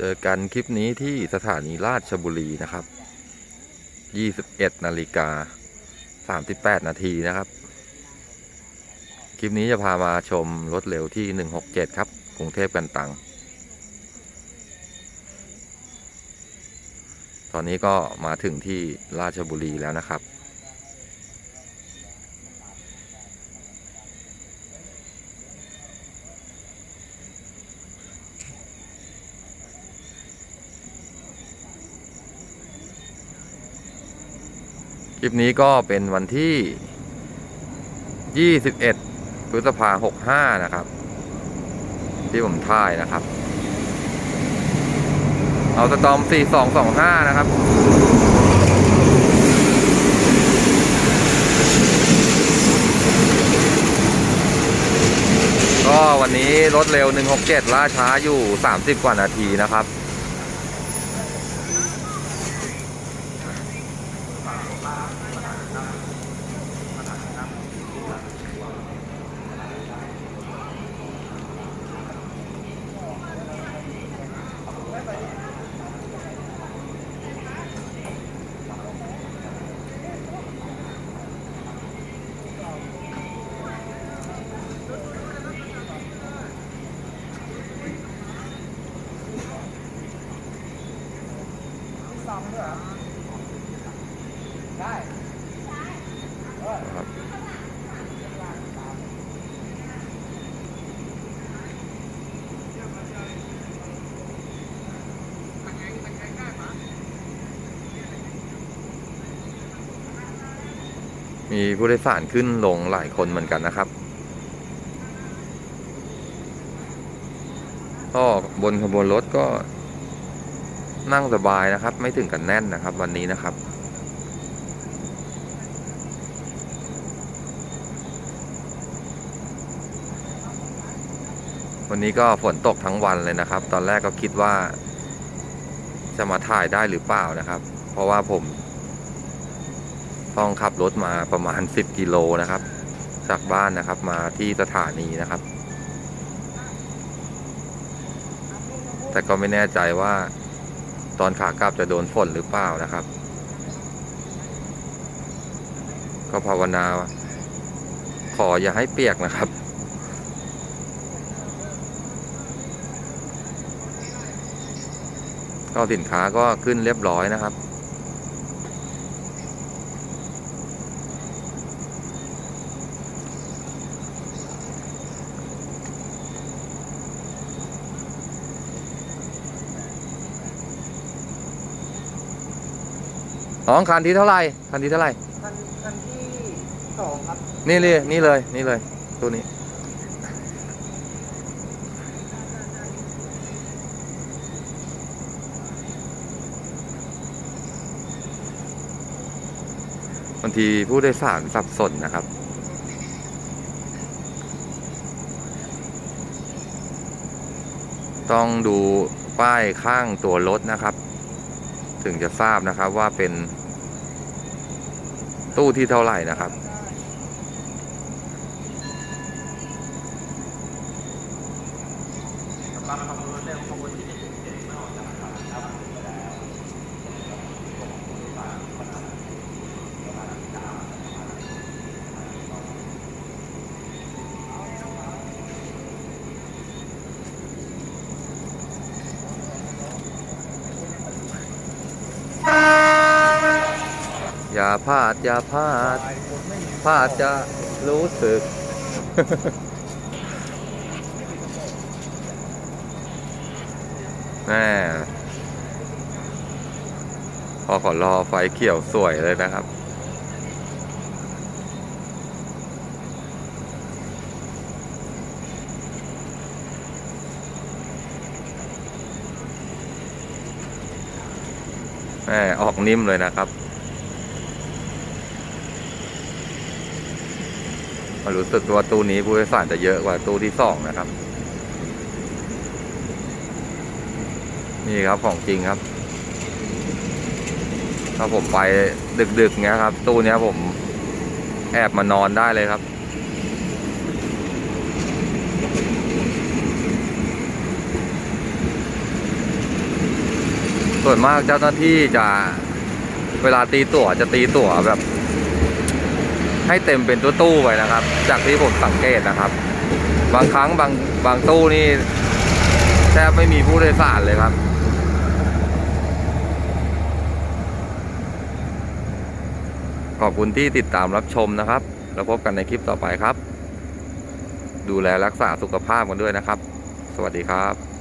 เจอกันคลิปนี้ที่สถานีราชบุรีนะครับ 21นาฬิกา38 นาทีนะครับ คลิปนี้จะพามาชมรถเร็วที่ 167 ครับ กรุงเทพกันตัง ตอนนี้ก็มาถึงที่ราชบุรีแล้วนะครับ ลิปนี้ก็เป็นวันที่ 21 พฤษภา65นะครับ ที่ผมถ่ายนะครับ เอาสตอม 4225 นะครับก็วันนี้รถเร็ว 167 ล่าช้าอยู่ 30 กว่านาทีนะครับ มีผู้โดยสารขึ้นลงหลายคนเหมือนกันนะครับ ก็บนขบวนรถก็ นั่งสบายนะครับ ไม่ถึงกันแน่นนะครับ วันนี้นะครับ วันนี้ก็ฝนตกทั้งวันเลยนะครับ ตอนแรกก็คิดว่า จะมาถ่ายได้หรือเปล่านะครับ เพราะว่าผมต้องขับรถมาประมาณ 10 กิโลนะครับ จากบ้านนะครับมาที่สถานีนะครับ แต่ก็ไม่แน่ใจว่า ตอนขากลับจะโดนฝนหรือเปล่านะครับ ก็ภาวนา ขออย่าให้เปียกนะครับ ก็สินค้าก็ขึ้นเรียบร้อยนะครับ น้องคันที่เท่าไหร่คันที่เท่าไหร่คันคันที่สองครับ นี่เลยนี่เลยนี่เลยตัวนี้ บางทีผู้โดยสารสับสนนะครับต้องดูป้ายข้างตัวรถนะครับ ถึงจะทราบนะครับว่าเป็น ตู้ที่เท่าไหร่นะครับสำหรับขบวนเร็วขบวนที่หนึ่งเจ็ดไม่ออกจากสถานีครับ อย่าพลาด อย่าพลาด พลาดจะรู้สึกแม่พอขอรอไฟเขียวสวยเลยนะครับแม่ออกนิ่มเลยนะครับ มารู้สึกว่าตู้นี้ผู้โดยสารจะเยอะกว่าตู้ที่สองนะครับ นี่ครับของจริงครับ ถ้าผมไปดึกๆเงี้ยครับ ตู้เนี้ยผมแอบมานอนได้เลยครับส่วนมากเจ้าหน้าที่จะเวลาตีตั๋วจะตีตั๋วแบบ ให้เต็มเป็นตู้ๆไปนะครับ จากที่ผมสังเกตนะครับ บางครั้งบางบางตู้นี่แทบไม่มีผู้โดยสารเลยครับขอบคุณที่ติดตามรับชมนะครับ แล้วพบกันในคลิปต่อไปครับ ดูแลรักษาสุขภาพกันด้วยนะครับ สวัสดีครับ